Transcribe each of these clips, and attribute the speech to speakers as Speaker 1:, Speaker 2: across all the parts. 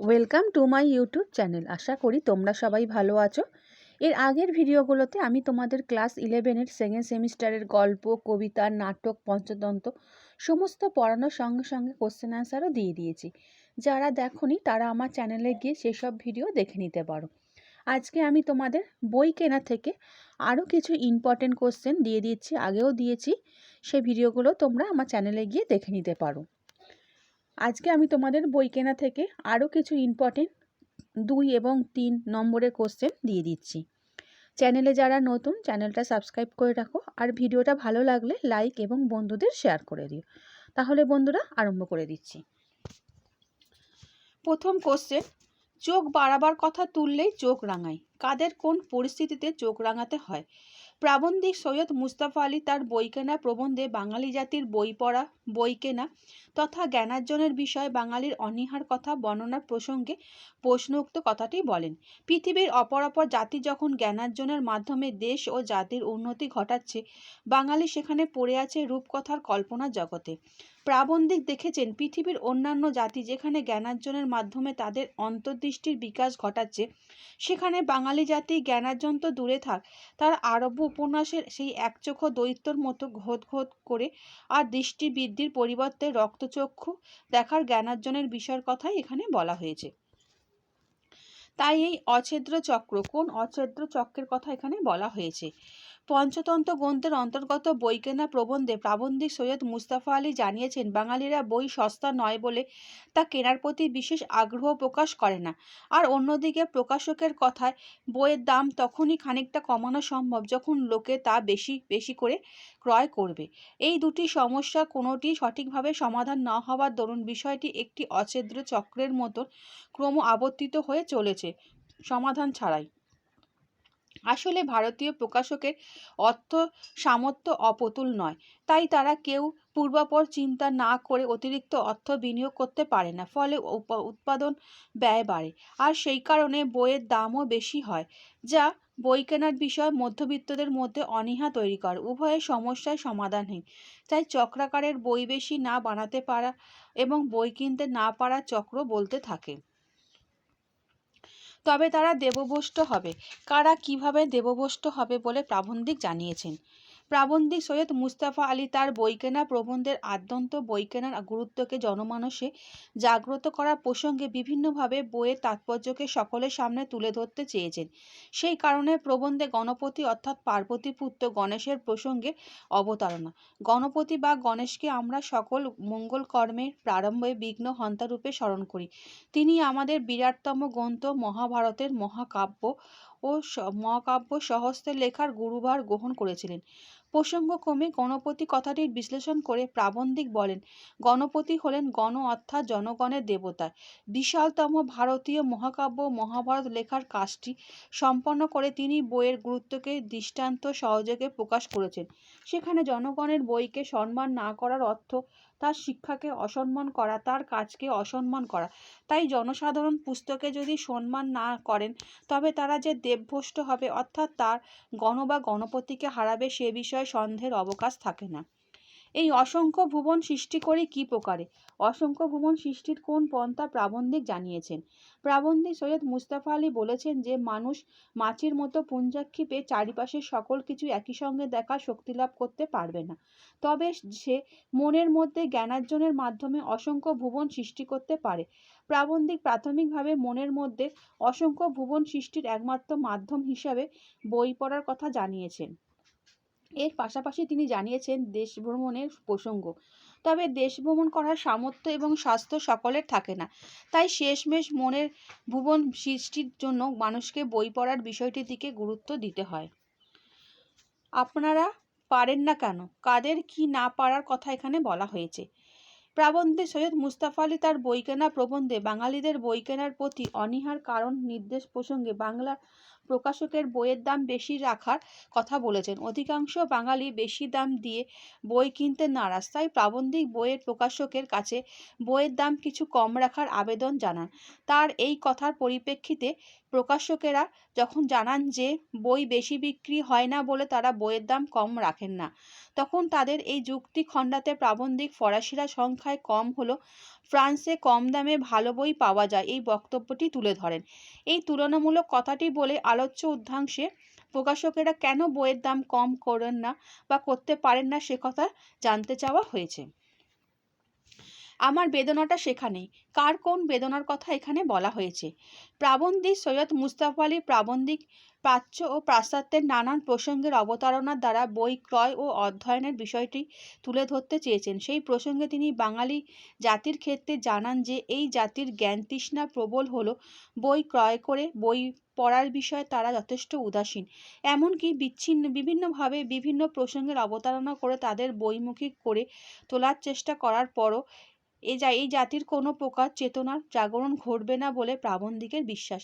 Speaker 1: Welcome to my YouTube channel আশা করি তোমরা সবাই ভালো আছো। এর আগের ভিডিওগুলোতে আমি তোমাদের ক্লাস ইলেভেনের সেকেন্ড সেমিস্টারের গল্প, কবিতা, নাটক, পঞ্চতন্ত্র সমস্ত পড়ানোর সঙ্গে সঙ্গে কোশ্চেন অ্যান্সারও দিয়ে দিয়েছি। যারা দেখনি তারা আমার চ্যানেলে গিয়ে সেসব ভিডিও দেখে নিতে পারো। আজকে আমি তোমাদের বই কেনা থেকে আরও কিছু ইম্পর্টেন্ট কোশ্চেন দিয়ে দিচ্ছি। আগেও দিয়েছি। সেই ভিডিওগুলো তোমরা আমার চ্যানেলে গিয়ে দেখে নিতে পারো। আজকে আমি তোমাদের বই কেনা থেকে আরও কিছু ইম্পর্টেন্ট দুই এবং তিন নম্বরের কোশ্চেন দিয়ে দিচ্ছি। চ্যানেলে যারা নতুন চ্যানেলটা সাবস্ক্রাইব করে রাখো আর ভিডিওটা ভালো লাগলে লাইক এবং বন্ধুদের শেয়ার করে দিও। তাহলে বন্ধুরা আরম্ভ করে দিচ্ছি। প্রথম কোশ্চেন চোখ বাড়াবার কথা তুললেই চোখ রাঙায়। কাদের কোন পরিস্থিতিতে চোখ রাঙাতে হয়? প্রাবন্ধিক সৈয়দ মুস্তাফা আলী তার বই কেনা প্রবন্ধে বাঙালি জাতির বই পড়া, বই কেনা তথা জ্ঞানার্জনের বিষয়ে বাঙালির অনীহার কথা বর্ণনার প্রসঙ্গে প্রশ্নোক্ত কথাটি বলেন। পৃথিবীর অপর অপর জাতি যখন জ্ঞানার্জনের মাধ্যমে দেশ ও জাতির উন্নতি ঘটাচ্ছে, বাঙালি সেখানে পড়ে আছে রূপকথার কল্পনা জগতে। প্রাবন্ধিক দেখেছেন পৃথিবীর অন্যান্য জাতি যেখানে জ্ঞানার্জনের মাধ্যমে তাদের অন্তর্দৃষ্টির বিকাশ ঘটাচ্ছে, সেখানে বাঙালি জাতি জ্ঞানার্জন তো দূরে থাক। তার আরব্য উপন্যাসের সেই একচোখো দৈত্যর মতো ঘোত ঘোত করে আর দৃষ্টি বৃদ্ধির পরিবর্তে রক্তচক্ষু দেখার জ্ঞানার্জনের বিষয়ের কথাই এখানে বলা হয়েছে। তাই এই অছেদ্র চক্র, কোন অছেদ্র চক্রের কথা এখানে বলা হয়েছে? পঞ্চতন্ত্র গ্রন্থের অন্তর্গত বই কেনা প্রবন্ধে প্রাবন্ধিক সৈয়দ মুস্তাফা আলী জানিয়েছেন, বাঙালিরা বই সস্তা নয় বলে তা কেনার প্রতি বিশেষ আগ্রহ প্রকাশ করে না। আর অন্যদিকে প্রকাশকের কথায়, বইয়ের দাম তখনই খানিকটা কমানো সম্ভব যখন লোকে তা বেশি বেশি করে ক্রয় করবে। এই দুটি সমস্যা কোনোটি সঠিকভাবে সমাধান না হওয়ার দরুন বিষয়টি একটি অছেদ্র চক্রের মতন ক্রম আবর্তিত হয়ে চলেছে সমাধান ছাড়াই। আসলে ভারতীয় প্রকাশকের অর্থ সামর্থ্য অপতুল নয়। তাই তারা কেউ পূর্বাপর চিন্তা না করে অতিরিক্ত অর্থ বিনিয়োগ করতে পারে না, ফলে উৎপাদন ব্যয় বাড়ে। আর সেই কারণে বইয়ের দামও বেশি হয়, যা বই কেনার বিষয় মধ্যবিত্তদের মধ্যে অনীহা তৈরি করে। উভয়ের সমস্যায় সমাধানহীন। তাই চক্রাকারের বই বেশি না বানাতে পারা এবং বই কিনতে না পারা চক্র বলতে থাকে। তবে তারা দেবভ্রষ্ট হবে। কারা কীভাবে দেবভ্রষ্ট হবে বলে প্রাবন্ধিক জানিয়েছেন। প্রাবন্ধিক সৈয়দ মুস্তাফা আলী তার বই কেনা প্রবন্ধের আদ্যন্ত বই কেনার গুরুত্বকে জনমানসে জাগ্রত করার প্রসঙ্গে বিভিন্নভাবে বইয়ের তাৎপর্যকে সকলের সামনে তুলে ধরতে চেয়েছেন। সেই কারণে প্রবন্ধে গণপতি অর্থাৎ পার্বতী পুত্র গণেশের প্রসঙ্গে অবতারণা। গণপতি বা গণেশকে আমরা সকল মঙ্গল কর্মের প্রারম্ভে বিঘ্ন হন্তারূপে স্মরণ করি। তিনি আমাদের বিরাটতম গ্রন্থ মহাভারতের মহাকাব্য ও মহাকাব্য সহস্তে লেখার গুরুভার গ্রহণ করেছিলেন। প্রসঙ্গক্রমে গণপতি কথাটির বিশ্লেষণ করে প্রাবন্ধিক বলেন, গণপতি হলেন গণ অর্থাৎ জনগণের দেবতা। বিশালতম ভারতীয় মহাকাব্য মহাভারত লেখার কাজটি সম্পন্ন করে তিনি বইয়ের গুরুত্বকে দৃষ্টান্ত সহযোগে প্রকাশ করেছেন। সেখানে জনগণের বইকে সম্মান না করার অর্থ তার শিক্ষাকে অসম্মান করা, তার কাজকে অসম্মান করা। তাই জনসাধারণ পুস্তকে যদি সম্মান না করেন, তবে তারা যে দেবভ্রষ্ট হবে, অর্থাৎ তার গণ বা গণপতিকে হারাবে সে বিষয়ে সন্দেহের অবকাশ থাকে না। এই অসংখ্য ভুবন সৃষ্টি করে কি প্রকারে? অসংখ্য ভুবন সৃষ্টির কোন পন্থা প্রাবন্ধিক জানিয়েছেন? প্রাবন্ধিক সৈয়দ মুস্তাফা আলী বলেছেন যে, মানুষ মাছির মতো পুঞ্জাক্ষিপে চারিপাশের সকল কিছু একই সঙ্গে দেখা শক্তি লাভ করতে পারবে না। তবে সে মনের মধ্যে জ্ঞানার্জনের মাধ্যমে অসংখ্য ভুবন সৃষ্টি করতে পারে। প্রাবন্ধিক প্রাথমিকভাবে মনের মধ্যে অসংখ্য ভুবন সৃষ্টির একমাত্র মাধ্যম হিসাবে বই পড়ার কথা জানিয়েছেন। এর পাশাপাশি তিনি জানিয়েছেন দেশ ভ্রমণের প্রসঙ্গ। তবে দেশ ভ্রমণ করার সামর্থ্য এবং স্বাস্থ্য সকলের থাকে না। তাই শেষমেশ মনের ভুবন সৃষ্টির জন্য মানুষকে বই পড়ার বিষয়টির দিকে গুরুত্ব দিতে হয়। আপনারা পারেন না কেন? কাদের কি না পারার কথা এখানে বলা হয়েছে? প্রাবন্ধে সৈয়দ মুস্তাফা আলী তার বই কেনা প্রবন্ধে বাঙালিদের বই কেনার প্রতি অনীহার কারণ নির্দেশ প্রসঙ্গে বাংলার প্রকাশকের বইয়ের দাম বেশি রাখার কথা বলেছেন। অধিকাংশ বাঙালি বেশি দাম দিয়ে বই কিনতে নারাজ, তাই প্রাবন্ধিক বইয়ের প্রকাশকের কাছে বইয়ের দাম কিছু কম রাখার আবেদন জানান। তার এই কথার পরিপ্রেক্ষিতে প্রকাশকেরা যখন জানান যে বই বেশি বিক্রি হয় না বলে তারা বইয়ের দাম কম রাখেন না, তখন তাদের এই যুক্তি খণ্ডাতে প্রাবন্ধিক ফরাসিরা সংখ্যায় কম হলো ফ্রান্সে কম দামে ভালো বই পাওয়া যায় এই বক্তব্যটি তুলে ধরেন। এই তুলনামূলক কথাটি বলে আলোচ্য উদ্ধাংশে প্রকাশকেরা কেন বইয়ের দাম কম করেন না বা করতে পারেন না সে কথা জানতে চাওয়া হয়েছে। আমার বেদনাটা সেখানেই। কার কোন বেদনার কথা এখানে বলা হয়েছে? প্রাবন্ধিক সৈয়দ মুস্তাফা আলী প্রাবন্ধিক প্রাচ্য ও পাশ্চাত্যের নানান প্রসঙ্গের অবতারণার দ্বারা বই ক্রয় ও অধ্যয়নের বিষয়টি তুলে ধরতে চেয়েছেন। সেই প্রসঙ্গে তিনি বাঙালি জাতির ক্ষেত্রে জানান যে, এই জাতির জ্ঞান তৃষ্ণা প্রবল হলো বই ক্রয় করে বই পড়ার বিষয়ে তারা যথেষ্ট উদাসীন। এমনকি বিচ্ছিন্ন, বিভিন্নভাবে বিভিন্ন প্রসঙ্গের অবতারণা করে তাদের বইমুখী করে তোলার চেষ্টা করার পরও এ যা, এই জাতির কোনো প্রকার চেতনার জাগরণ ঘটবে না বলে প্রাবন্ধিকের বিশ্বাস।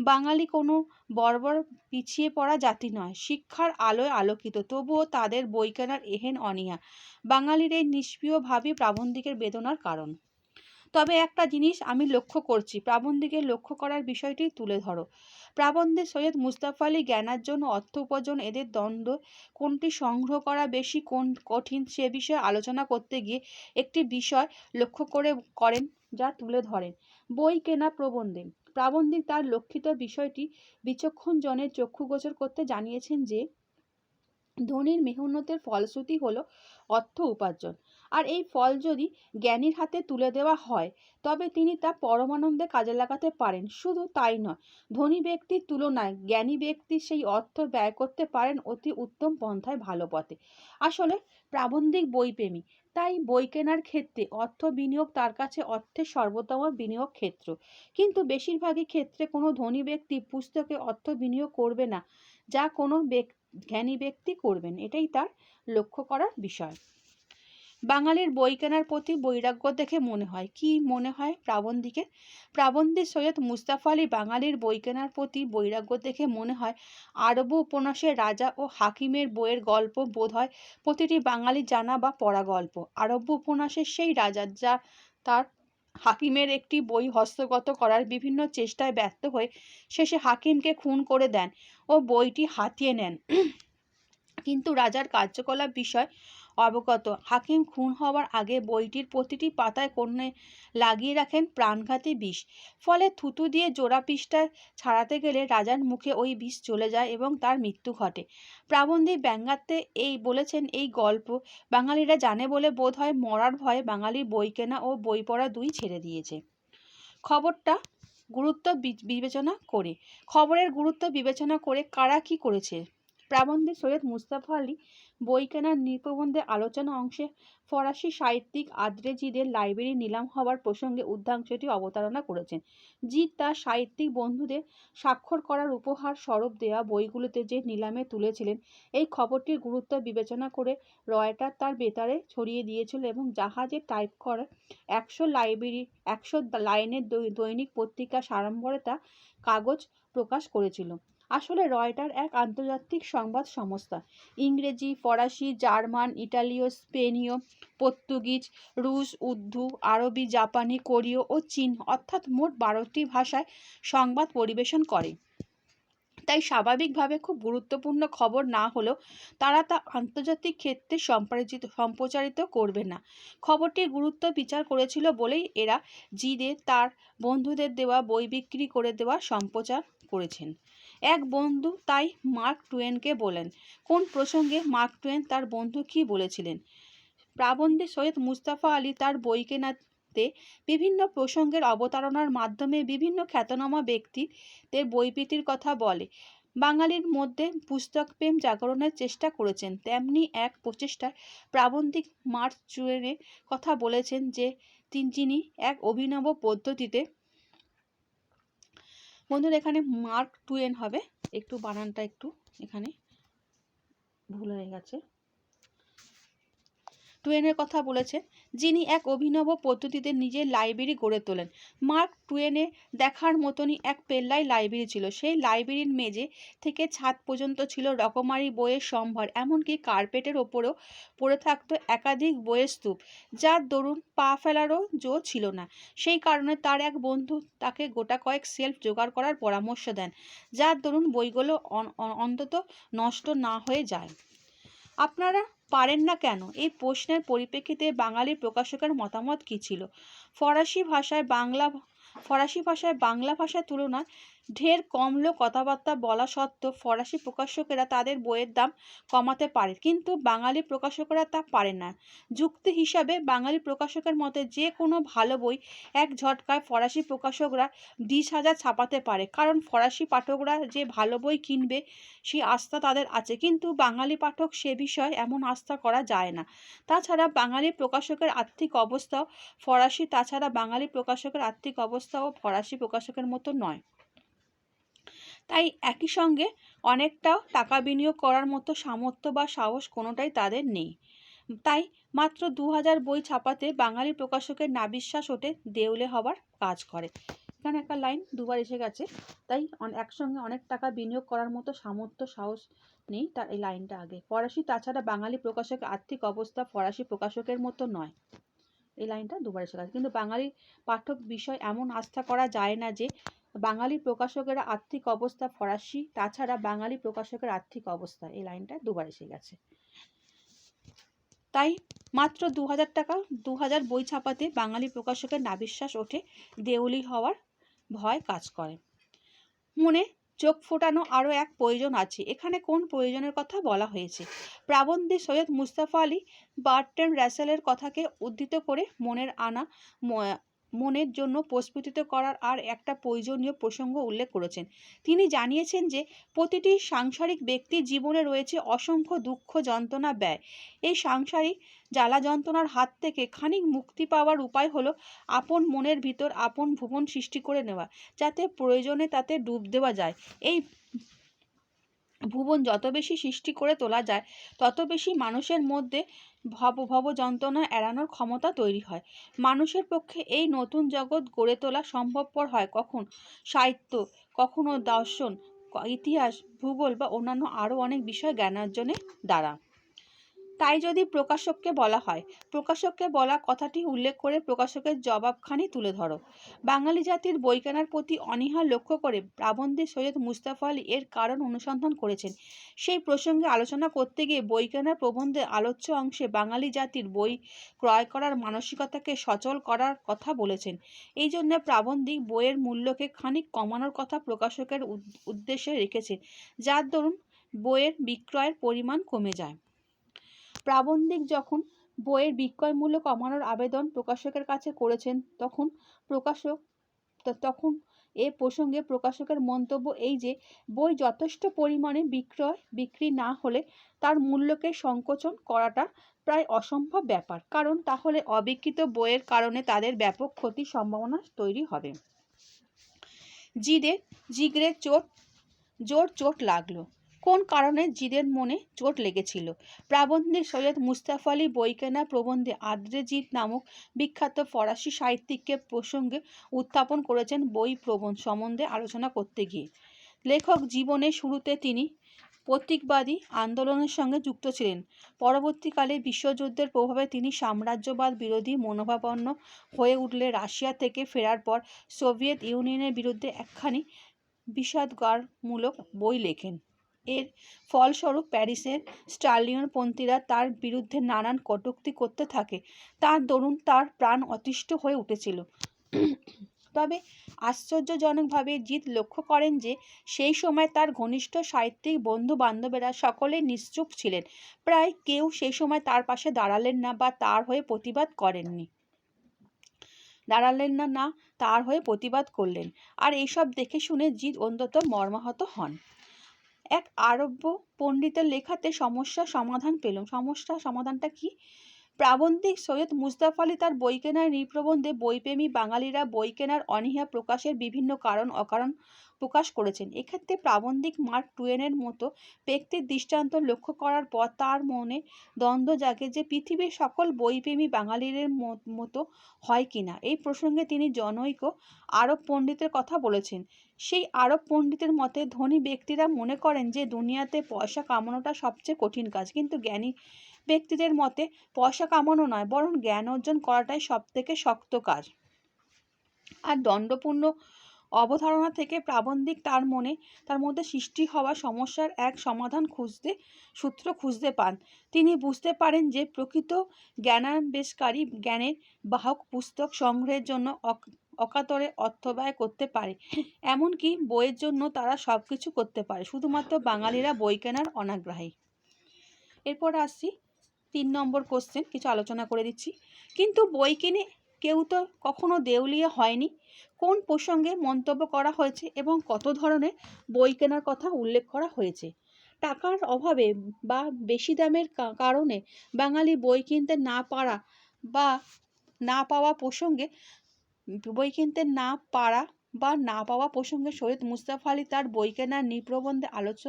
Speaker 1: বাঙালি কোনো বর্বর পিছিয়ে পড়া জাতি নয়, শিক্ষার আলোয় আলোকিত। তবুও তাদের বই কেনার এহেন অনীহা। বাঙালির এই নিষ্প্রিয় ভাবই প্রাবন্ধিকের বেদনার কারণ। তবে একটা জিনিস আমি লক্ষ্য করছি, প্রাবন্ধিকের লক্ষ্য করার বিষয়টি তুলে ধরো। প্রাবন্ধে সৈয়দ মুস্তাফা আলী জ্ঞানার জন্য অর্থ উপার্জন, এদের দ্বন্দ্ব কোনটি সংগ্রহ করা বেশি, কোন কঠিন, সে বিষয়ে আলোচনা করতে গিয়ে একটি বিষয় লক্ষ্য করে করেন যা তুলে ধরেন। বই কেনা প্রবন্ধে, প্রাবন্ধিক তার লক্ষিত বিষয়টি বিচক্ষণ জনের চক্ষুগোচর করতে জানিয়েছেন যে, ধনীর মেহনতের ফলশ্রুতি হলো অর্থ উপার্জন। আর এই ফল যদি জ্ঞানীর হাতে তুলে দেওয়া হয়, তবে তিনি তা পরমানন্দে কাজে লাগাতে পারেন। শুধু তাই নয়, ধনী ব্যক্তির তুলনায় জ্ঞানী ব্যক্তি সেই অর্থ ব্যয় করতে পারেন অতি উত্তম পন্থায় ভালো পথে। আসলে প্রাবন্ধিক বইপ্রেমী, তাই বই কেনার ক্ষেত্রে অর্থ বিনিয়োগ তার কাছে অর্থের সর্বোত্তম বিনিয়োগ ক্ষেত্র। কিন্তু বেশিরভাগই ক্ষেত্রে কোনো ধনী ব্যক্তি পুস্তকে অর্থ বিনিয়োগ করবে না, যা কোনো ব্যক্তি জ্ঞানী ব্যক্তি করবেন। এটাই তার লক্ষ্য করার বিষয়। বাঙালির বই কেনার প্রতি বৈরাগ্য দেখে মনে হয়। কি মনে হয় প্রাবন্ধিকে? প্রাবন্ধিক সৈয়দ মুস্তাফা আলী বাঙালির বই কেনার প্রতি বৈরাগ্য দেখে মনে হয় আরব উপন্যাসের রাজা ও হাকিমের বইয়ের গল্প বোধ হয় প্রতিটি বাঙালি জানা বা পড়া গল্প। আরব্য উপন্যাসের সেই রাজা যা তার হাকিমের একটি বই হস্তগত করার বিভিন্ন চেষ্টায় ব্যর্থ হয়ে শেষে হাকিমকে খুন করে দেন ও বইটি হাতিয়ে নেন। কিন্তু রাজার কার্যকলাপ বিষয় অবগত। হাকিম খুন হওয়ার আগে বইটির প্রতিটি পাতায় কন্যে লাগিয়ে রাখেন প্রাণঘাতী বিষ। ফলে থুতু দিয়ে জোড়া পৃষ্ঠা ছাড়াতে গেলে রাজার মুখে ওই বিষ চলে যায় এবং তার মৃত্যু ঘটে। প্রাবন্ধী ব্যঙ্গাত্মে এই বলেছেন এই গল্প বাঙালিরা জানে বলে বোধ হয় মরার ভয়ে বাঙালি বই কেনা ও বই পড়া দুই ছেড়ে দিয়েছে। খবরটা গুরুত্ব বিবেচনা করে। খবরের গুরুত্ব বিবেচনা করে কারা কি করেছে? প্রাবন্ধে সৈয়দ মুস্তাফা আলী বই কেনার নিপ্রবন্ধে আলোচনা অংশে ফরাসি সাহিত্যিক আদ্রে জিদের লাইব্রেরি নিলাম হওয়ার প্রসঙ্গে উদ্ধাংশটি অবতারণা করেছেন। জিদ তার সাহিত্যিক বন্ধুদের স্বাক্ষর করার উপহার স্বরূপ দেওয়া বইগুলোতে যে নিলামে তুলেছিলেন, এই খবরটির গুরুত্ব বিবেচনা করে রয়টার তার বেতারে ছড়িয়ে দিয়েছিল এবং জাহাজে টাইপ করা একশো লাইব্রেরি, একশো লাইনের দৈনিক পত্রিকা সাড়ম্বরে তা কাগজ প্রকাশ করেছিল। আসলে রয়টার এক আন্তর্জাতিক সংবাদ সংস্থা। ইংরেজি, ফরাসি, জার্মান, ইটালীয়, স্পেনীয়, পর্তুগিজ, রুশ, উর্দু, আরবি, জাপানি, কোরীয় ও চীন অর্থাৎ মোট বারোটি ভাষায় সংবাদ পরিবেশন করে। তাই স্বাভাবিকভাবে খুব গুরুত্বপূর্ণ খবর না হলেও তারা তা আন্তর্জাতিক ক্ষেত্রে সম্প্রচারিত সম্প্রচারিত করবে না। খবরটির গুরুত্ব বিচার করেছিল বলেই এরা জিদে তার বন্ধুদের দেওয়া বই বিক্রি করে দেওয়া সম্প্রচার করেছেন। এক বন্ধু তাই মার্ক টুয়েনকে বলেন, কোন প্রসঙ্গে মার্ক টুয়েন তার বন্ধু কি বলেছিলেন? প্রাবন্ধে সৈয়দ মুস্তাফা আলী তার বই কেনাতে বিভিন্ন প্রসঙ্গের অবতারণার মাধ্যমে বিভিন্ন খ্যাতনামা ব্যক্তিদের বইপ্রীতির কথা বলে। বাঙালির মধ্যে পুস্তক প্রেম জাগরণের চেষ্টা করেছেন, তেমনি এক প্রচেষ্টায় প্রাবন্ধিক মার্ক টুয়েনের কথা বলেছেন যে, তিনি এক অভিনব পদ্ধতিতে বন্ধুরা এখানে মার্ক টুয়েন হবে। একটু বানানটা একটু এখানে ভুল হয়ে গেছে। টুয়েনের কথা বলেছেন, যিনি এক অভিনব পদ্ধতিতে নিজের লাইব্রেরি গড়ে তোলেন। মার্ক টুয়েনে দেখার মতনই এক পেল্লাই লাইব্রেরি ছিল। সেই লাইব্রেরির মেঝে থেকে ছাদ পর্যন্ত ছিল রকমারি বইয়ের সম্ভার, এমনকি কার্পেটের ওপরেও পড়ে থাকত একাধিক বইয়ের স্তূপ যার দরুন পা ফেলারও জো ছিল না। সেই কারণে তার এক বন্ধু তাকে গোটা কয়েক সেলফ জোগাড় করার পরামর্শ দেন যার দরুন বইগুলো অন্তত নষ্ট না হয়ে যায়। আপনারা পারেন না কেন? এই প্রশ্নের পরিপ্রেক্ষিতে বাঙালি প্রকাশকের মতামত কী ছিল? ফরাসি ভাষায় বাংলা, ফরাসি ভাষায় বাংলা ভাষার তুলনায় ঢের কম লোক কথাবার্তা বলা সত্ত্বেও ফরাসি প্রকাশকেরা তাদের বইয়ের দাম কমাতে পারে, কিন্তু বাঙালি প্রকাশকেরা তা পারে না। যুক্তি হিসাবে বাঙালি প্রকাশকের মতে যে কোনো ভালো বই এক ঝটকায় ফরাসি প্রকাশকরা বিশ হাজার ছাপাতে পারে, কারণ ফরাসি পাঠকরা যে ভালো বই কিনবে সেই আস্থা তাদের আছে, কিন্তু বাঙালি পাঠক সে বিষয়ে এমন আস্থা করা যায় না। তাছাড়া বাঙালি প্রকাশকের আর্থিক অবস্থাও ফরাসি, তাছাড়া বাঙালি প্রকাশকের আর্থিক অবস্থাও ফরাসি প্রকাশকের মতো নয়। তাই একই সঙ্গে অনেকটাও টাকা বিনিয়োগ করার মতো সামর্থ্য বা সাহস কোনোটাই তাদের নেই। তাই মাত্র দু হাজার বই ছাপাতে বাঙালি প্রকাশকের নাবিশ্বাস ওঠে দেউলে হবার কাজ করে। এখানে একটা লাইন দুবার এসে গেছে। তাই একসঙ্গে অনেক টাকা বিনিয়োগ করার মতো সামর্থ্য, সাহস নেই তার এই লাইনটা আগে। ফরাসি তাছাড়া বাঙালি প্রকাশকের আর্থিক অবস্থা ফরাসি প্রকাশকের মতো নয়। এই লাইনটা দুবার এসে গেছে। কিন্তু বাঙালি পাঠক বিষয় এমন আস্থা করা যায় না যে বাঙালি প্রকাশকের আর্থিক অবস্থা ফরাসি, তাছাড়া বাঙালি প্রকাশকের আর্থিক অবস্থা, এই লাইনটা দুবার এসে গেছে। তাই মাত্র দু হাজার টাকা দু হাজার বই ছাপাতে বাঙালি প্রকাশকের নাবিশ্বাস ওঠে, দেউলি হওয়ার ভয় কাজ করে। মনে চোখ ফোটানো আরও এক প্রয়োজন আছে। এখানে কোন প্রয়োজনের কথা বলা হয়েছে? প্রাবন্ধিক সৈয়দ মুস্তাফা আলী, বার্টেন র্যাসেলের কথাকে উদ্ধৃত করে মনের আনা মনের জন্য প্রস্ফুটিত করার আর একটা প্রয়োজনীয় প্রসঙ্গ উল্লেখ করেছেন। তিনি জানিয়েছেন যে, প্রতিটি সাংসারিক ব্যক্তির জীবনে রয়েছে অসংখ্য দুঃখ যন্ত্রণা, ব্যয়। এই সাংসারিক জ্বালা যন্ত্রণার হাত থেকে খানিক মুক্তি পাওয়ার উপায় হলো আপন মনের ভিতর আপন ভুবন সৃষ্টি করে নেওয়া, যাতে প্রয়োজনে তাতে ডুব দেওয়া যায়। এই ভুবন যত বেশি সৃষ্টি করে তোলা যায়, তত বেশি মানুষের মধ্যে ভব ভব যন্ত্রণা এড়ানোর ক্ষমতা তৈরি হয়। মানুষের পক্ষে এই নতুন জগৎ গড়ে তোলা সম্ভবপর হয় কখন? সাহিত্য, কখনো দর্শন, ইতিহাস, ভূগোল বা অন্যান্য আরও অনেক বিষয় জ্ঞানার্জনের দ্বারা। তাই যদি প্রকাশককে বলা হয়, প্রকাশককে বলা কথাটি উল্লেখ করে প্রকাশকের জবাবখানি তুলে ধরো। বাঙালি জাতির বই কেনার প্রতি অনীহা লক্ষ্য করে প্রাবন্ধী সৈয়দ মুস্তাফা আলী এর কারণ অনুসন্ধান করেছেন। সেই প্রসঙ্গে আলোচনা করতে গিয়ে বই কেনার প্রবন্ধে আলোচ্য অংশে বাঙালি জাতির বই ক্রয় করার মানসিকতাকে সচল করার কথা বলেছেন। এই জন্য প্রাবন্ধিক বইয়ের মূল্যকে খানিক কমানোর কথা প্রকাশকের উদ্দেশ্যে রেখেছেন। যার দরুন বইয়ের বিক্রয়ের পরিমাণ কমে যায়। প্রাবন্ধিক যখন বইয়ের বিক্রয় মূল্য কমানোর আবেদন প্রকাশকের কাছে করেছেন, তখন প্রকাশক তখন এ প্রসঙ্গে প্রকাশকের মন্তব্য এই যে, বই যথেষ্ট পরিমাণে বিক্রয়, বিক্রি না হলে তার মূল্যকে সংকোচন করাটা প্রায় অসম্ভব ব্যাপার। কারণ তাহলে অবিকৃত বইয়ের কারণে তাদের ব্যাপক ক্ষতির সম্ভাবনা তৈরি হবে। জিদের জিগরে চোট, জোর চোট লাগল। কোন কারণে জিদের মনে চোট লেগেছিল? প্রাবন্ধিক সৈয়দ মুস্তাফা আলী বই কেনা প্রবন্ধে আদ্রে জিদ নামক বিখ্যাত ফরাসি সাহিত্যিককে প্রসঙ্গে উত্থাপন করেছেন বই প্রবন্ধ সম্বন্ধে আলোচনা করতে গিয়ে। লেখক জীবনের শুরুতে তিনি প্রতীকবাদী আন্দোলনের সঙ্গে যুক্ত ছিলেন। পরবর্তীকালে বিশ্বযুদ্ধের প্রভাবে তিনি সাম্রাজ্যবাদ বিরোধী মনোভাবাপন্ন হয়ে উঠলে রাশিয়া থেকে ফেরার পর সোভিয়েত ইউনিয়নের বিরুদ্ধে একখানি বিষাদগারমূলক বই লেখেন। এর ফলস্বরূপ প্যারিসের স্টালিয়নপন্থীরা তার বিরুদ্ধে নানান কটূক্তি করতে থাকে। তার দরুন তার প্রাণ অতিষ্ঠ হয়ে উঠেছিল। তবে আশ্চর্যজনকভাবে জিৎ লক্ষ্য করেন যে, সেই সময় তার ঘনিষ্ঠ সাহিত্যিক বন্ধু বান্ধবেরা সকলেই নিশ্চুপ ছিলেন। প্রায় কেউ সেই সময় তার পাশে দাঁড়ালেন না বা তার হয়ে প্রতিবাদ করেননি। দাঁড়ালেন না না, তার হয়ে প্রতিবাদ করলেন। আর এইসব দেখে শুনে জিৎ অন্তত মর্মাহত হন। এক আরব্য পণ্ডিতের লেখাতে সমস্যার সমাধান পেলাম। সমস্যা সমাধানটা কি? প্রাবন্ধিক সৈয়দ মুস্তাফ আলী তার বই কেনার নিপ্রবন্ধে বইপ্রেমী বাঙালিরা বই কেনার অনীহা প্রকাশের বিভিন্ন কারণ, অকারণ প্রকাশ করেছেন। এক্ষেত্রে প্রাবন্ধিক মার্ক টুয়েনের মতো ব্যক্তির দৃষ্টান্ত লক্ষ্য করার পর তার মনে দ্বন্দ্ব জাগে যে পৃথিবীর সকল বইপ্রেমী বাঙালিদের মত- হয় কিনা। এই প্রসঙ্গে তিনি জনৈক আরব পণ্ডিতের কথা বলেছেন। সেই আরব পণ্ডিতের মতে ধনী ব্যক্তিরা মনে করেন যে দুনিয়াতে পয়সা কামানোটা সবচেয়ে কঠিন কাজ, কিন্তু জ্ঞানী ব্যক্তিদের মতে পয়সা কামানো নয়, বরং জ্ঞান অর্জন করাটাই সব থেকে শক্ত কাজ। আর দণ্ডপূর্ণ অবধারণা থেকে প্রাবন্ধিক তার মনে, তার মধ্যে সৃষ্টি হওয়া সমস্যার এক সমাধান খুঁজতে, সূত্র খুঁজতে পান। তিনি বুঝতে পারেন যে প্রকৃত জ্ঞানান্বেষকারী জ্ঞানের বাহক পুস্তক সংগ্রহের জন্য অক- অকাতরে অর্থ ব্যয় করতে পারে। এমনকি বইয়ের জন্য তারা সব কিছু করতে পারে, শুধুমাত্র বাঙালিরা বই কেনার অনাগ্রহী। এরপর আসছি তিন নম্বর কোশ্চেন কিছু আলোচনা করে দিচ্ছি। কিন্তু বই কিনে কেউ তো কখনো দেউলিয়া হয়নি। কোন প্রসঙ্গে মন্তব্য করা হয়েছে এবং কত ধরনের বই কেনার কথা উল্লেখ করা হয়েছে? টাকার অভাবে বা বেশি দামের কারণে বাঙালি বই কিনতে না পারা বা না পাওয়া প্রসঙ্গে বই কিনতে না পারা বা না পাওয়া প্রসঙ্গে সৈয়দ মুস্তাফা আলী তার বই কেনার নিপ্রবন্ধে আলোচ্য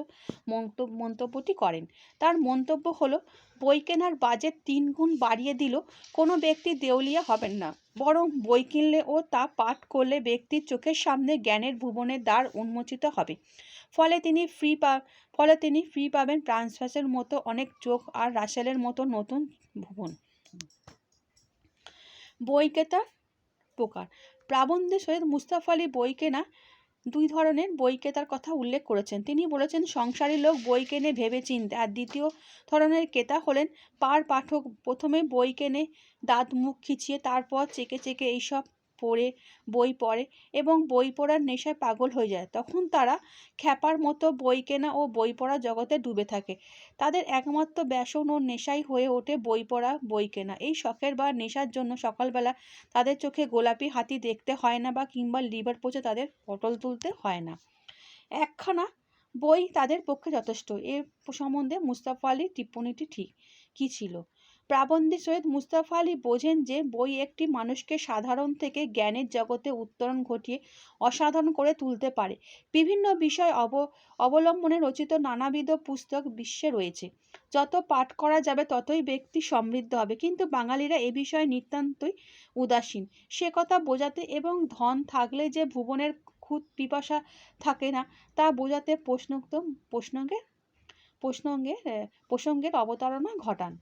Speaker 1: মন্তব্যটি করেন। তার মন্তব্য হলো, বই কেনার বাজেট তিন গুণ বাড়িয়ে দিল, কোনো ব্যক্তি দেউলিয়া হবেন না। বরং বই কিনলে ও তা পাঠ করলে ব্যক্তির চোখের সামনে জ্ঞানের ভুবনের দ্বার উন্মোচিত হবে। ফলে তিনি ফ্রি পা ফলে তিনি ফ্রি পাবেন ট্রান্সফাসের মতো অনেক চোখ আর রাসেলের মতো নতুন ভুবন। বই কেতার প্রকার প্রাবন্ধে সৈয়দ মুস্তাফ আলী বই কেনা দুই ধরনের বই কেতার কথা উল্লেখ করেছেন। তিনি বলেছেন সংসারী লোক বই কেনে ভেবে চিনতে। আর দ্বিতীয় ধরনের ক্রেতা হলেন পার পাঠক। প্রথমে বই কেনে দাঁত মুখ খিচিয়ে, তারপর চেকে চেকে এইসব পড়ে, বই পড়ে এবং বই পড়ার নেশায় পাগল হয়ে যায়। তখন তারা খ্যাপার মতো বই কেনা ও বই পড়া জগতে ডুবে থাকে। তাদের একমাত্র ব্যসন ও নেশাই হয়ে ওঠে বই পড়া, বই কেনা। এই শখের বা নেশার জন্য সকালবেলা তাদের চোখে গোলাপি হাতি দেখতে হয় না বা কিংবা লিভার পচে তাদের পটল তুলতে হয় না। একখানা বই তাদের পক্ষে যথেষ্ট। এর সম্বন্ধে মুস্তাফা আলীর টিপ্পণীটি ঠিক। কী ছিল? প্রাবন্ধিক সৈয়দ মুস্তাফা আলী বোঝেন যে বই একটি মানুষকে সাধারণ থেকে জ্ঞানের জগতে উত্তরণ ঘটিয়ে অসাধারণ করে তুলতে পারে। বিভিন্ন বিষয় অব অবলম্বনে রচিত নানাবিধ পুস্তক বিশ্বে রয়েছে। যত পাঠ করা যাবে ততই ব্যক্তি সমৃদ্ধ হবে। কিন্তু বাঙালিরা এ বিষয়ে নিতান্তই উদাসীন। সে কথা বোঝাতে এবং ধন থাকলে যে ভুবনের খুদ পিপাসা থাকে না তা বোঝাতে প্রশ্নোক্ত প্রশ্নকে প্রসঙ্গের আহ, প্রসঙ্গের অবতারণা ঘটান।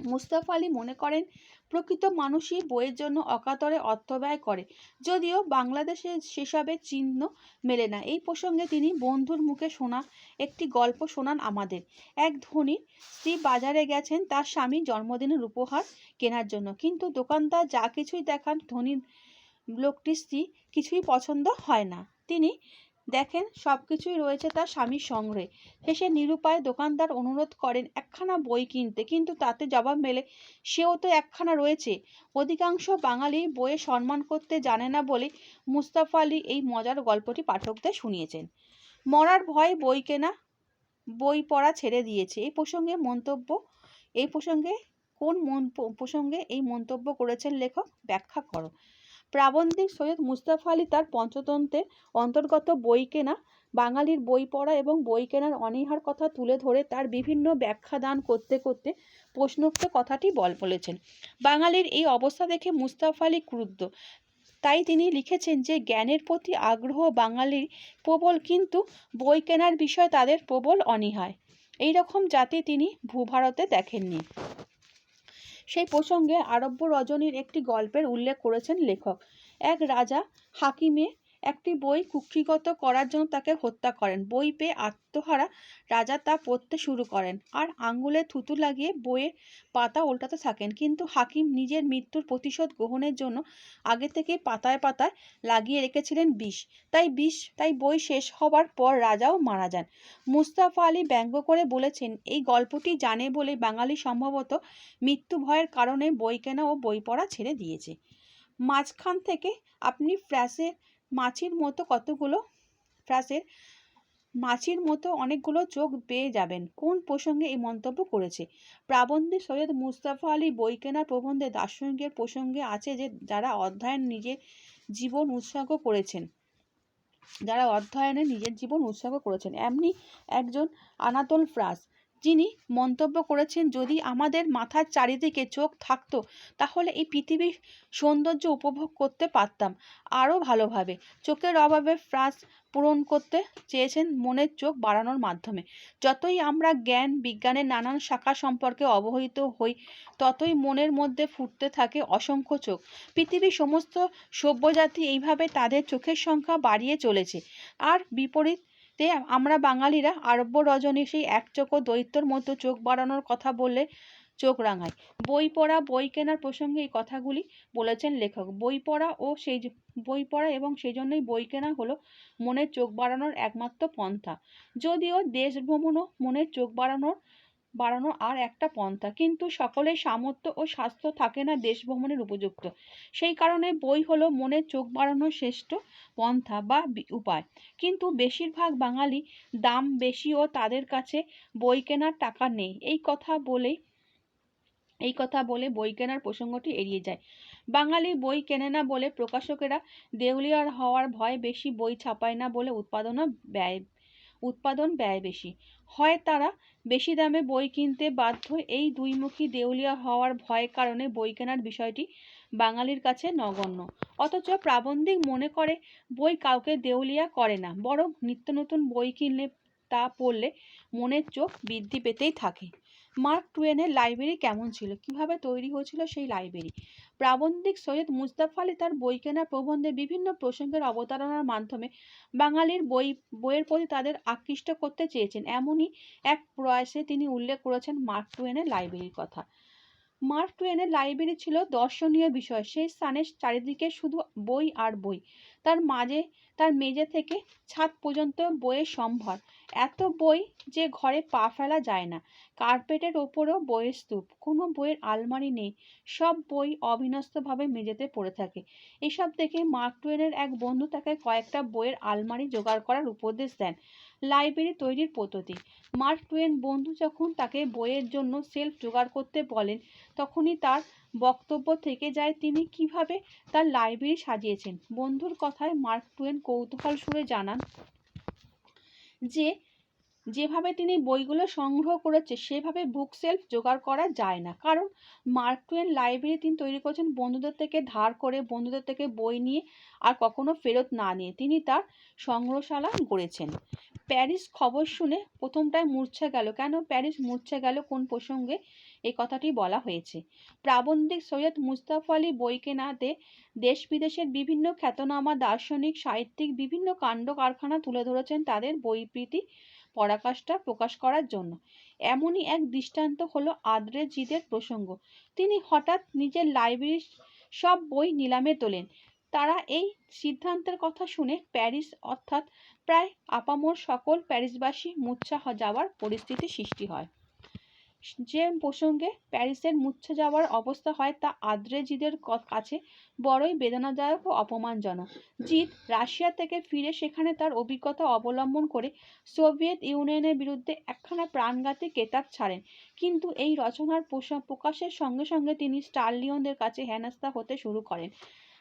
Speaker 1: মুস্তাফা আলী মনে করেন, প্রকৃত মানুষই বইয়ের জন্য অকাতরে অর্থ ব্যয় করে। যদিও বাংলাদেশে সেসবের চিহ্ন মেলে না। এই প্রসঙ্গে তিনি বন্ধুর মুখে শোনা, একটি গল্প শোনান আমাদের। এক ধনী স্ত্রী বাজারে গেছেন, তার স্বামী জন্মদিনের উপহার কেনার জন্য। কিন্তু দোকানদার যা কিছুই দেখান, ধনী লোকটির স্ত্রী কিছুই পছন্দ হয় না। তিনি দেখেন সব কিছুই রয়েছে তার স্বামীর সংগ্রহে শেষে নিরুপায় দোকানদার অনুরোধ করেন, একখানা বই কিনতে। কিন্তু তাতে জবাব মেলে, সেও তো একখানা রয়েছে। অধিকাংশ বাঙালি বইয়ে সম্মান করতে জানে না বলে মুস্তাফা আলী এই মজার গল্পটি পাঠকদের শুনিয়েছেন। মরার ভয়ে বই কেনা, বই পড়া ছেড়ে দিয়েছে। এই প্রসঙ্গে মন্তব্য, এই প্রসঙ্গে কোন মন, প্রসঙ্গে এই মন্তব্য করেছেন লেখক? ব্যাখ্যা করো। প্রাবন্ধিক সৈয়দ মুস্তাফা আলী তার পঞ্চতন্ত্রের অন্তর্গত বই কেনা, বাঙালির বই পড়া এবং বই কেনার অনীহার কথা তুলে ধরে তার বিভিন্ন ব্যাখ্যা দান করতে করতে প্রশ্নোক্ত কথাটি বল বলেছেন। বাঙালির এই অবস্থা দেখে মুস্তাফা আলী ক্রুদ্ধ। তাই তিনি লিখেছেন যে, জ্ঞানের প্রতি আগ্রহ বাঙালির প্রবল, কিন্তু বই কেনার বিষয়ে তাদের প্রবল অনীহায়। এই রকম জাতি তিনি ভূভারতে দেখেননি। সেই প্রসঙ্গে আরব্য রজনীর একটি গল্পের উল্লেখ করেছেন লেখক। এক রাজা হাকিমে একটি বই কুক্ষিগত করার জন্য তাকে হত্যা করেন। বই পেয়ে আত্মহারা রাজা তা পড়তে শুরু করেন আর আঙ্গুলে থুতু লাগিয়ে বইয়ের পাতা উল্টাতে থাকেন। কিন্তু হাকিম নিজের মৃত্যুর প্রতিশোধ গ্রহণের জন্য আগে থেকে পাতায় পাতায় লাগিয়ে রেখেছিলেন বিষ। তাই বিষ, তাই বই শেষ হবার পর রাজাও মারা যান। মুস্তাফা আলী ব্যঙ্গ করে বলেছেন, এই গল্পটি জানে বলে বাঙালি সম্ভবত মৃত্যু ভয়ের কারণে বই কেনা ও বই পড়া ছেড়ে দিয়েছে। মাঝখান থেকে আপনি ফ্র্যাসের মাছির মতো কতগুলো? ফ্র্যাসের মাছির মতো অনেকগুলো চোখ পেয়ে যাবেন। কোন প্রসঙ্গে এই মন্তব্য করেছে? প্রাবন্ধে সৈয়দ মুস্তাফা আলী বই কেনার প্রবন্ধে দার্শনিকের প্রসঙ্গে আছে যে, যারা অধ্যয়ন নিজের জীবন উৎসর্গ করেছেন। যারা অধ্যয়নে নিজের জীবন উৎসর্গ করেছেন। এমনি একজন আনাতোল ফ্রাস যিনি মন্তব্য করেছেন, যদি আমাদের মাথার চারিদিকে চোখ থাকতো, তাহলে এই পৃথিবীর সৌন্দর্য উপভোগ করতে পারতাম আরও ভালোভাবে। চোখের অভাবে ফ্রাস পূরণ করতে চেয়েছেন মনের চোখ বাড়ানোর মাধ্যমে। যতই আমরা জ্ঞান, বিজ্ঞানের নানান শাখা সম্পর্কে অবহিত হই, ততই মনের মধ্যে ফুটতে থাকে অসংখ্য চোখ। পৃথিবীর সমস্ত সভ্যজাতি এইভাবে তাদের চোখের সংখ্যা বাড়িয়ে চলেছে। আর বিপরীত তে আমরা বাঙালিরা আরব্য রজনী সেই এক একচোখো দৈত্যর মতো চোখ বাড়ানোর কথা বলে চোখ রাঙায়। বই পড়া, বই কেনার প্রসঙ্গে এই কথাগুলি বলেছেন লেখক। বই পড়া ও সেই বই পড়া এবং সেই জন্যই বই কেনা হলো মনের চোখ বাড়ানোর একমাত্র পন্থা। যদিও দেশ ভ্রমণও মনের চোখ বাড়ানোর বাড়ানো আর একটা পন্থা। কিন্তু সকলের সামর্থ্য ও স্বাস্থ্য থাকে না দেশ ভ্রমণের উপযুক্ত। সেই কারণে বই হলো মনের চোখ বাড়ানোর শ্রেষ্ঠ পন্থা বা উপায়। কিন্তু বেশিরভাগ বাঙালি দাম বেশি ও তাদের কাছে বই কেনার টাকা নেই। এই কথা বলেই, এই কথা বলে বই কেনার প্রসঙ্গটি এড়িয়ে যায়। বাঙালি বই কেনে না বলে প্রকাশকেরা দেউলিয়ার হওয়ার ভয় বেশি বই ছাপায় না বলে উৎপাদনও ব্যয় উৎপাদন ব্যয় বেশি। হয় তারা বেশি দামে বই কিনতে বাধ্য এই দুইমুখী দেউলিয়া হওয়ার ভয় কারণে বই কেনার বিষয়টি বাঙালির কাছে নগণ্য। অথচ প্রাবন্ধিক মনে করে বই কাউকে দেউলিয়া করে না, বরং নিত্য নতুন বই কিনলে তা পড়লে মনের চোখ বৃদ্ধি পেতেই থাকে। মার্ক টুয়েনের লাইব্রেরি কেমন ছিল? কীভাবে তৈরি হয়েছিল সেই লাইব্রেরি প্রাবন্ধিক সৈয়দ মুস্তাফা আলী তার বই কেনার প্রবন্ধে বিভিন্ন প্রসঙ্গের অবতারণার মাধ্যমে বাঙালির বই, বইয়ের প্রতি তাদের আকৃষ্ট করতে চেয়েছেন। এমনই এক প্রয়াসে তিনি উল্লেখ করেছেন মার্ক টুয়েনের লাইব্রেরির কথা। মার্ক টুয়েনের লাইব্রেরি ছিল দর্শনীয় বিষয়। সেই স্থানের চারিদিকে শুধু বই আর বই। তার মাঝে, তার মেঝে থেকে ছাদ পর্যন্ত বইয়ের সম্ভার। এত বই যে ঘরে পা ফেলা যায় না। কার্পেটের ওপরও বইয়ের স্তূপ। কোনো বইয়ের আলমারি নেই। সব বই অবিন্যস্তভাবে মেঝেতে পড়ে থাকে। এসব দেখে মার্ক টুয়েনের এক বন্ধু তাকে কয়েকটা বইয়ের আলমারি জোগাড় করার উপদেশ দেন। লাইব্রেরি তৈরির পদ্ধতি। মার্ক টুয়েন বন্ধু যখন তাকে বইয়ের জন্য সেলফ জোগাড় করতে বলেন, তখনই তার বক্তব্য থেকে যায় তিনি কীভাবে তার লাইব্রেরি সাজিয়েছেন। বন্ধুর কথায় মার্ক টুয়েন কৌতূহল সুরে জানান, যে যেভাবে তিনি বইগুলো সংগ্রহ করেছে, সেভাবে বুক সেলফ জোগাড় করা যায় না। কারণ মার্ক টুয়েন লাইব্রেরি তিনি তৈরি করেছেন বন্ধুদের থেকে ধার করে, বন্ধুদের থেকে বই নিয়ে আর কখনো ফেরত না নিয়ে। তিনি তার সংগ্রহশালা গড়েছেন। প্যারিস খবর শুনে প্রথমটায় মূর্ছা গেল। কেন প্যারিস মূর্ছা গেল? কোন প্রসঙ্গে? এই কথাটি বলা হয়েছে। প্রাবন্ধিক সৈয়দ মুস্তাফা আলী বই কেনাতে দেশ বিদেশের বিভিন্ন খ্যাতনামা, দার্শনিক, সাহিত্যিক বিভিন্ন কাণ্ড কারখানা তুলে ধরেছেন তাদের বইপ্রীতি পরাকাষ্ঠা প্রকাশ করার জন্য। এমনই এক দৃষ্টান্ত হলো আদ্রে জিদের প্রসঙ্গ। তিনি হঠাৎ নিজের লাইব্রেরির সব বই নিলামে তোলেন। তারা এই সিদ্ধান্তের কথা শুনে প্যারিস অর্থাৎ প্রায় আপামর সকল প্যারিসবাসী মূর্ছা যাওয়ার পরিস্থিতি সৃষ্টি হয়। যে প্রসঙ্গে প্যারিসের মূর্ছা যাওয়ার অবস্থা হয় তা আদ্রে জিদের ক- কাছে বড়ই বেদনাদায়ক ও অপমানজনক। জিদ রাশিয়া থেকে ফিরে সেখানে তার অভিজ্ঞতা অবলম্বন করে সোভিয়েত ইউনিয়নের বিরুদ্ধে একখানা প্রাণঘাতী কেতাব ছাড়েন। কিন্তু এই রচনার প্রকাশের সঙ্গে সঙ্গে তিনি স্টারলিয়নদের কাছে হেনস্থা হতে শুরু করেন।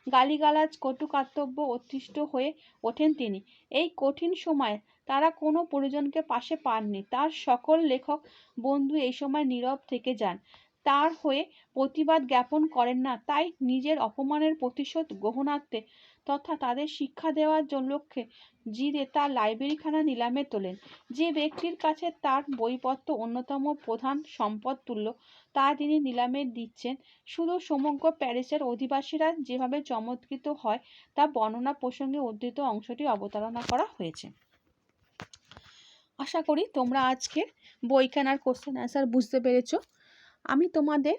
Speaker 1: গালিগালাজ কটু কার্তব্য অতিষ্ঠ হয়ে ওঠেন তিনি। এই কঠিন সময়ে তারা কোনো পরিজনকে পাশে পাননি। তার সকল লেখক বন্ধু এই সময় নীরব থেকে যান। তার হয়ে প্রতিবাদ জ্ঞাপন করেন না, তাই নিজের অপমানের প্রতিশোধ গ্রহণার্থে তথা তাদের শিক্ষা দেওয়ার জন্য লক্ষ্যে জিদে তার লাইব্রেরিখানা নিলামে তোলেন। যে ব্যক্তির কাছে তার বইপত্র অন্যতম প্রধান সম্পদ তুল্য, তা তিনি নিলামে দিচ্ছেন। শুধু সমগ্র প্যারিসের অধিবাসীরা যেভাবে চমৎকৃত হয়, তা বর্ণনা প্রসঙ্গে উদ্ধৃত অংশটি অবতারণা করা হয়েছে। আশা করি তোমরা আজকে বই কেনার কোশ্চেন অ্যান্সার বুঝতে পেরেছ। আমি তোমাদের,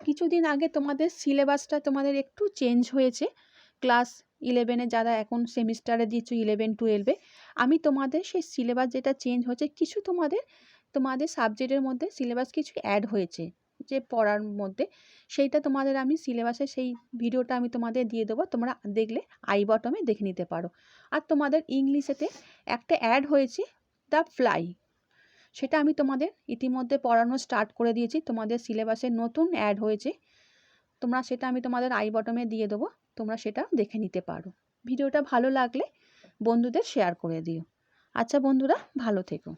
Speaker 1: কিছুদিন আগে তোমাদের সিলেবাসটা তোমাদের একটু চেঞ্জ হয়েছে। ক্লাস ইলেভেনে যারা এখন সেমিস্টারে দিচ্ছ ইলেভেন টুয়েলভে আমি তোমাদের সেই সিলেবাস যেটা চেঞ্জ হয়েছে কিছু তোমাদের তোমাদের সাবজেক্টের মধ্যে সিলেবাস কিছু অ্যাড হয়েছে যে পড়ার মধ্যে, সেইটা তোমাদের আমি সিলেবাসে সেই ভিডিওটা আমি তোমাদের দিয়ে দেবো, তোমরা দেখলে আই বটমে দেখে নিতে পারো। আর তোমাদের ইংলিশেতে একটা অ্যাড হয়েছে দ্য ফ্লাই সেটা আমি তোমাদের ইতিমধ্যে পড়ানো স্টার্ট করে দিয়েছি, তোমাদের সিলেবাসে নতুন অ্যাড হয়েছে, তোমরা সেটা আমি তোমাদের আই বটমে দিয়ে দেবো। তোমরা সেটা দেখে নিতে পারো। ভিডিওটা ভালো লাগলে বন্ধুদের শেয়ার করে দিও। আচ্ছা বন্ধুরা, ভালো থেকো।